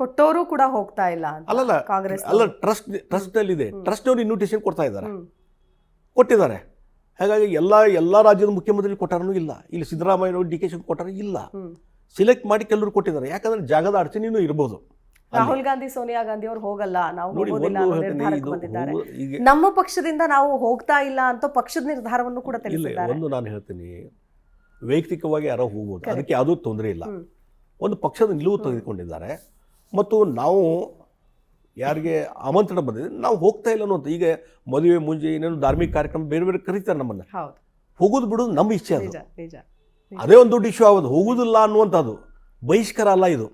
ಕೊಟ್ಟವರು ಕೂಡ ಹೋಗ್ತಾ ಇಲ್ಲ ಅಲ್ಲಲ್ಲ ಕಾಂಗ್ರೆಸ್ ಅಲ್ಲ ಟ್ರಸ್ಟ್ ಟ್ರಸ್ಟ್ ಅಲ್ಲಿ ಇದೆ ಟ್ರಸ್ಟ್ ಅವ್ರು ಇನ್ವಿಟೇಷನ್ ಕೊಡ್ತಾ ಇದ್ದಾರೆ. ಕೊಟ್ಟಿದ್ದಾರೆ. ಹಾಗಾಗಿ ಎಲ್ಲ ಎಲ್ಲ ರಾಜ್ಯದ ಮುಖ್ಯಮಂತ್ರಿ ಕೊಟ್ಟಾರನು ಇಲ್ಲ. ಇಲ್ಲಿ ಸಿದ್ದರಾಮಯ್ಯ ಡಿ ಕೆ ಶಿವಕುಮಾರ್ ಕೊಟ್ಟಾರ ಇಲ್ಲ. ಸಿಲೆಕ್ಟ್ ಮಾಡಿ ಕೆಲವರು ಕೊಟ್ಟಿದ್ದಾರೆ. ಯಾಕಂದ್ರೆ ಜಾಗದ ಅಡಚಣೆನೂ ಇರಬಹುದು ರಾಹುಲ್ ಗಾಂಧಿ ಸೋನಿಯಾ ಗಾಂಧಿ ಅವ್ರು ಹೋಗಲ್ಲ. ನಾವು ನೋಡಿ ಹೋಗೋದಿಲ್ಲ ಒಂದು ನಿರ್ಧಾರಕ್ಕೆ ಬಂದಿದ್ದಾರೆ. ನಮ್ಮ ಪಕ್ಷದಿಂದ ನಾವು ಹೋಗ್ತಾ ಇಲ್ಲ ಅಂತ ಪಕ್ಷದ ನಿರ್ಧಾರವನ್ನು ಕೂಡ ಇಲ್ಲ ತಿಳಿಸಿದ್ದಾರೆ. ಒಂದು ನಾನು ಹೇಳ್ತೀನಿ. ವೈಯಕ್ತಿಕವಾಗಿ ಯಾರೋ ಹೋಗ್ಬೋದು. ಅದಕ್ಕೆ ಯಾವುದೂ ತೊಂದರೆ ಇಲ್ಲ. ಒಂದು ಪಕ್ಷದ ನಿಲುವು ತೆಗೆದುಕೊಂಡಿದ್ದಾರೆ. ಮತ್ತು ನಾವು ಯಾರಿಗೆ ಆಮಂತ್ರಣ ಬಂದಿದೆ ನಾವು ಹೋಗ್ತಾ ಇಲ್ಲ ಅಂತ ಈಗ ಮದುವೆ ಮುಂಜೆ ಏನೇನು ಧಾರ್ಮಿಕ ಕಾರ್ಯಕ್ರಮ ಬೇರೆ ಬೇರೆ ಕರೀತಾರೆ ನಮ್ಮನ್ನು. ಹೋಗೋದು ಬಿಡೋದು ನಮ್ಮ ಇಚ್ಛೆ ಅದು. ಅದೇ ಒಂದು ದೊಡ್ಡ ಇಶ್ಯೂ ಆಗೋದು. ಹೋಗುದಿಲ್ಲ ಅನ್ನುವಂಥದ್ದು. ಬಹಿಷ್ಕಾರ ಅಲ್ಲ ಇದು.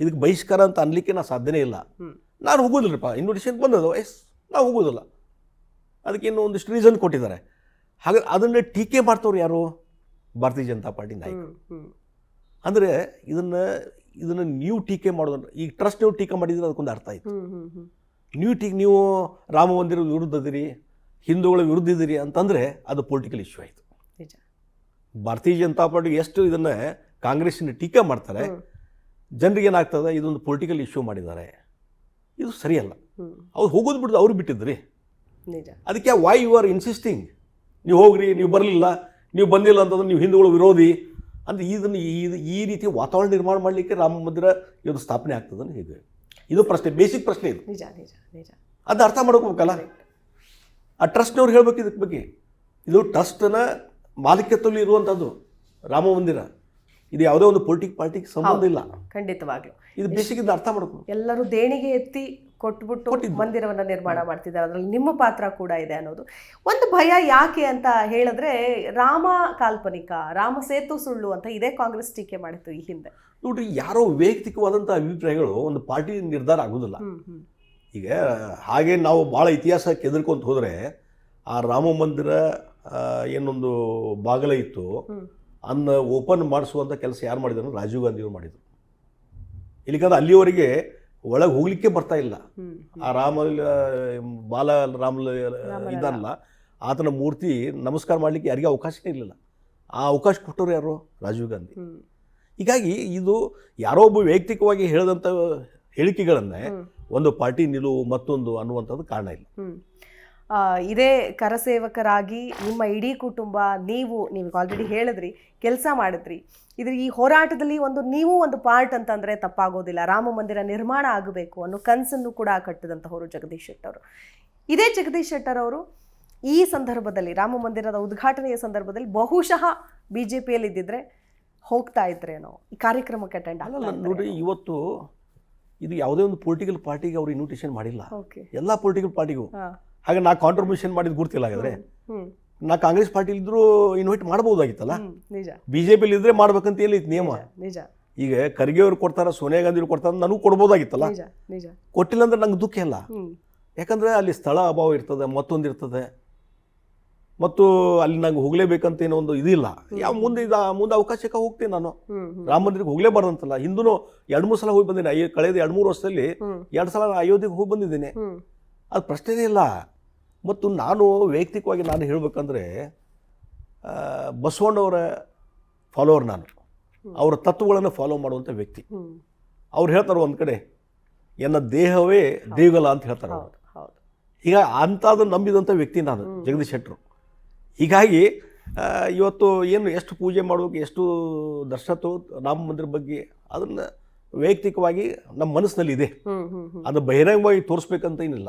ಇದಕ್ಕೆ ಬಹಿಷ್ಕಾರ ಅಂತ ಅನ್ಲಿಕ್ಕೆ ನಾ ಸಾಧ್ಯನೇ ಇಲ್ಲ. ನಾನು ಹೋಗೋದಿಲ್ಲಪ್ಪ. ಇನ್ವಿಟೇಷನ್ ಬಂದದ್ದು. ಎಸ್ ನಾವು ಹೋಗೋದಿಲ್ಲ. ಅದಕ್ಕೆ ಇನ್ನೂ ಒಂದಿಷ್ಟು ರೀಸನ್ ಕೊಟ್ಟಿದ್ದಾರೆ. ಹಾಗೆ ಅದನ್ನು ಟೀಕೆ ಮಾಡ್ತವ್ರು ಯಾರು? ಭಾರತೀಯ ಜನತಾ ಪಾರ್ಟಿ ನಾಯಕರು. ಅಂದರೆ ಇದನ್ನು ಇದನ್ನು ನೀವು ಟೀಕೆ ಮಾಡೋದು ಈಗ ಟ್ರಸ್ಟ್ ನೀವು ಟೀಕೆ ಮಾಡಿದ್ರೆ ಅದಕ್ಕೊಂದು ಅರ್ಥ ಆಯ್ತು. ನೀವು ಟೀಕೆ ನೀವು ರಾಮ ಮಂದಿರದ ವಿರುದ್ಧ ಇದ್ದೀರಿ ಹಿಂದೂಗಳ ವಿರುದ್ಧ ಇದ್ದೀರಿ ಅಂತಂದರೆ ಅದು ಪೊಲಿಟಿಕಲ್ ಇಶ್ಯೂ ಆಯಿತು. ನಿಜ. ಭಾರತೀಯ ಜನತಾ ಪಾರ್ಟಿ ಎಷ್ಟು ಇದನ್ನು ಕಾಂಗ್ರೆಸ್ಸಿನ ಟೀಕೆ ಮಾಡ್ತಾರೆ. ಜನರಿಗೆ ಏನಾಗ್ತದೆ ಇದೊಂದು ಪೊಲಿಟಿಕಲ್ ಇಶ್ಯೂ ಮಾಡಿದ್ದಾರೆ. ಇದು ಸರಿಯಲ್ಲ. ಅವ್ರು ಹೋಗೋದು ಬಿಡೋದು ಅವ್ರು ಬಿಟ್ಟಿದ್ರಿ. ನಿಜ. ಅದಕ್ಕೆ ವೈ ಯು ಆರ್ ಇನ್ಸಿಸ್ಟಿಂಗ್ ನೀವು ಹೋಗ್ರಿ ನೀವು ಬರಲಿಲ್ಲ ನೀವು ಬಂದಿಲ್ಲ ಅಂತಂದ್ರೆ ನೀವು ಹಿಂದೂಗಳು ವಿರೋಧಿ ಅಂದ್ರೆ ಇದನ್ನು ಈ- ಈ ರೀತಿ ವಾತಾವರಣ ನಿರ್ಮಾಣ ಮಾಡಲಿಕ್ಕೆ ರಾಮ ಮಂದಿರ ಇದು ಸ್ಥಾಪನೆ ಆಗ್ತದನ್ನು ಹೇಗೆ? ಇದು ಪ್ರಶ್ನೆ ಬೇಸಿಕ್ ಪ್ರಶ್ನೆ ಇದು. ನಿಜ ನಿಜ ನಿಜ. ಅದು ಅರ್ಥ ಮಾಡ್ಕೋಬೇಕಲ್ಲ? ಆ ಟ್ರಸ್ಟ್ನವ್ರು ಹೇಳ್ಬೇಕು ಇದಕ್ಕೆ ಬಗ್ಗೆ. ಇದು ಟ್ರಸ್ಟ್ನ ಮಾಲೀಕತ್ವದಲ್ಲಿ ಇರುವಂಥದ್ದು ರಾಮ ಮಂದಿರ. ಇದು ಯಾವುದೇ ಒಂದು ಪೊಲಿಟಿಕ್ ಪಾರ್ಟಿಗೆ ಸಂಬಂಧ ಇಲ್ಲ. ಖಂಡಿತವಾಗ್ಲೂ. ಇದು ಬೇಸಿಕ್ ಇದು ಅರ್ಥ ಮಾಡ್ಕೋ ಎಲ್ಲರೂ ದೇಣಿಗೆ ಎತ್ತಿ ಕೊಟ್ಬಿಟ್ಟು ಮಂದಿರವನ್ನು ನಿರ್ಮಾಣ ಮಾಡ್ತಿದ್ದಾರೆ. ಅದರಲ್ಲಿ ನಿಮ್ಮ ಪಾತ್ರ ಕೂಡ ಇದೆ ಅನ್ನೋದು. ಒಂದು ಭಯ ಯಾಕೆ ಅಂತ ಹೇಳಿದ್ರೆ ರಾಮ ಕಾಲ್ಪನಿಕ ರಾಮ ಸೇತು ಸುಳ್ಳು ಅಂತ ಇದೇ ಕಾಂಗ್ರೆಸ್ ಟೀಕೆ ಮಾಡಿತ್ತು ಈ ಹಿಂದೆ. ನೋಡ್ರಿ ಯಾರೋ ವೈಯಕ್ತಿಕವಾದಂಥ ಅಭಿಪ್ರಾಯಗಳು ಒಂದು ಪಾರ್ಟಿ ನಿರ್ಧಾರ ಆಗೋದಿಲ್ಲ. ಈಗ ಹಾಗೆ ನಾವು ಭಾಳ ಇತಿಹಾಸ ಕೆದರ್ಕೊಂತ ಹೋದರೆ ಆ ರಾಮ ಮಂದಿರ ಏನೊಂದು ಬಾಗಲ ಇತ್ತು. ಅನ್ನ ಓಪನ್ ಮಾಡಿಸುವಂಥ ಕೆಲಸ ಯಾರು ಮಾಡಿದ್ರು? ರಾಜೀವ್ ಗಾಂಧಿಯವರು ಮಾಡಿದರು. ಇಲ್ಲಿಕಂದ್ರೆ ಅಲ್ಲಿವರೆಗೆ ಒಳಗೆ ಹೋಗ್ಲಿಕ್ಕೆ ಬರ್ತಾ ಇಲ್ಲ. ಆ ರಾಮ ಬಾಲ ರಾಮ ಇದಲ್ಲ ಆತನ ಮೂರ್ತಿ ನಮಸ್ಕಾರ ಮಾಡಲಿಕ್ಕೆ ಯಾರಿಗೆ ಅವಕಾಶನೇ ಇರಲಿಲ್ಲ. ಆ ಅವಕಾಶ ಕೊಟ್ಟರು ಯಾರು? ರಾಜೀವ್ ಗಾಂಧಿ. ಹೀಗಾಗಿ ಇದು ಯಾರೋ ಒಬ್ಬ ವೈಯಕ್ತಿಕವಾಗಿ ಹೇಳಿದಂಥ ಹೇಳಿಕೆಗಳನ್ನೇ ಒಂದು ಪಾರ್ಟಿ ನಿಲುವು ಮತ್ತೊಂದು ಅನ್ನುವಂಥದ್ದು ಕಾರಣ ಇಲ್ಲ. ಇದೇ ಕರಸೇವಕರಾಗಿ ನಿಮ್ಮ ಇಡೀ ಕುಟುಂಬ ನೀವು ನೀವು ಆಲ್ರೆಡಿ ಹೇಳಿದ್ರಿ ಕೆಲಸ ಮಾಡಿದ್ರಿ. ಇದ್ರ ಈ ಹೋರಾಟದಲ್ಲಿ ಒಂದು ನೀವು ಒಂದು ಪಾರ್ಟ್ ಅಂತಂದ್ರೆ ತಪ್ಪಾಗೋದಿಲ್ಲ. ರಾಮ ಮಂದಿರ ನಿರ್ಮಾಣ ಆಗಬೇಕು ಅನ್ನೋ ಕನಸನ್ನು ಕೂಡ ಕಟ್ಟಿದಂಥವರು ಜಗದೀಶ್ ಶೆಟ್ಟರ್ ಅವರು ಇದೇ ಜಗದೀಶ್ ಶೆಟ್ಟರ್ ಅವರು ಈ ಸಂದರ್ಭದಲ್ಲಿ ರಾಮ ಮಂದಿರದ ಉದ್ಘಾಟನೆಯ ಸಂದರ್ಭದಲ್ಲಿ ಬಹುಶಃ ಬಿ ಜೆ ಪಿಯಲ್ಲಿ ಇದ್ದಿದ್ರೆ ಹೋಗ್ತಾ ಇದ್ರೇನೋ ಈ ಕಾರ್ಯಕ್ರಮಕ್ಕೆ ಅಟೆಂಡ್ ಅಲ್ಲ ನೋಡಿ ಇವತ್ತು ಇದು ಯಾವುದೇ ಒಂದು ಪೊಲಿಟಿಕಲ್ ಪಾರ್ಟಿಗೆ ಅವರು ಇನ್ವಿಟೇಷನ್ ಮಾಡಿಲ್ಲ. ಎಲ್ಲ ಪೊಲಿಟಿಕಲ್ ಪಾರ್ಟಿಗೂ ಹಾಗೆ ನಾ ಕಾಂಟ್ರಿಬ್ಯೂಷನ್ ಮಾಡಿದ ಗುರ್ತಿಲ್ಲ ಹಾಗಾದ್ರೆ ನಾ ಕಾಂಗ್ರೆಸ್ ಪಾರ್ಟಿ ಇದ್ರೂ ಇನ್ವೈಟ್ ಮಾಡಬಹುದಾಗಿತ್ತಲ್ಲ? ನಿಜ. ಬಿ ಜೆ ಪಿಲಿ ಇದ್ರೆ ಮಾಡ್ಬೇಕಂತ ಎಲ್ಲಿ ನಿಯಮ? ನಿಜ ಈಗ ಖರ್ಗೆ ಅವ್ರು ಕೊಡ್ತಾರ ಸೋನಿಯಾ ಗಾಂಧಿ ಅವ್ರು ಕೊಡ್ತಾರ ನನಗೂ ಕೊಡ್ಬೋದಾಗಿತ್ತಲ್ಲ? ಕೊಟ್ಟಿಲ್ಲ ಅಂದ್ರೆ ನಂಗೆ ದುಃಖ ಇಲ್ಲ. ಯಾಕಂದ್ರೆ ಅಲ್ಲಿ ಸ್ಥಳ ಅಭಾವ ಇರ್ತದೆ ಮತ್ತೊಂದು ಇರ್ತದೆ. ಮತ್ತು ಅಲ್ಲಿ ನಂಗೆ ಹೋಗ್ಲೇಬೇಕಂತ ಏನೋ ಒಂದು ಇದಿಲ್ಲ ಯಾವ ಮುಂದೆ ಇದು ಮುಂದೆ ಅವಕಾಶಕ್ಕೆ ಹೋಗ್ತೀನಿ ನಾನು. ರಾಮ ಮಂದಿರಕ್ಕೆ ಹೋಗ್ಲೇಬಾರ್ದಂತಲ್ಲ. ಹಿಂದೂ ಎರಡು ಮೂರು ಸಲ ಹೋಗಿ ಬಂದಿನಿ. ಕಳೆದ ಎರಡು ಮೂರು ವರ್ಷದಲ್ಲಿ ಎರಡು ಸಲ ಅಯೋಧ್ಯೆಗೆ ಹೋಗಿ ಬಂದಿದ್ದೀನಿ. ಅದು ಪ್ರಶ್ನೆನೇ ಇಲ್ಲ. ಮತ್ತು ನಾನು ವೈಯಕ್ತಿಕವಾಗಿ ನಾನು ಹೇಳಬೇಕಂದ್ರೆ ಬಸವಣ್ಣವರ ಫಾಲೋವರ್ ನಾನು. ಅವರ ತತ್ವಗಳನ್ನು ಫಾಲೋ ಮಾಡುವಂಥ ವ್ಯಕ್ತಿ. ಅವ್ರು ಹೇಳ್ತಾರೆ ಒಂದು ಕಡೆ ಎನ್ನ ದೇಹವೇ ದೇವಗಲ ಅಂತ ಹೇಳ್ತಾರೆ ಅವರು. ಈಗ ಅಂಥದ್ದು ನಂಬಿದಂಥ ವ್ಯಕ್ತಿ ನಾನು ಜಗದೀಶ್ ಶೆಟ್ಟರು. ಹೀಗಾಗಿ ಇವತ್ತು ಏನು ಎಷ್ಟು ಪೂಜೆ ಮಾಡಬೇಕು ಎಷ್ಟು ದರ್ಶನ ರಾಮ ಮಂದಿರ ಬಗ್ಗೆ ಅದನ್ನು ವೈಯಕ್ತಿಕವಾಗಿ ನಮ್ಮ ಮನಸ್ಸಿನಲ್ಲಿ ಇದೆ ಅದು ಬಹಿರಂಗವಾಗಿ ತೋರಿಸ್ಬೇಕಂತ ಏನಿಲ್ಲ.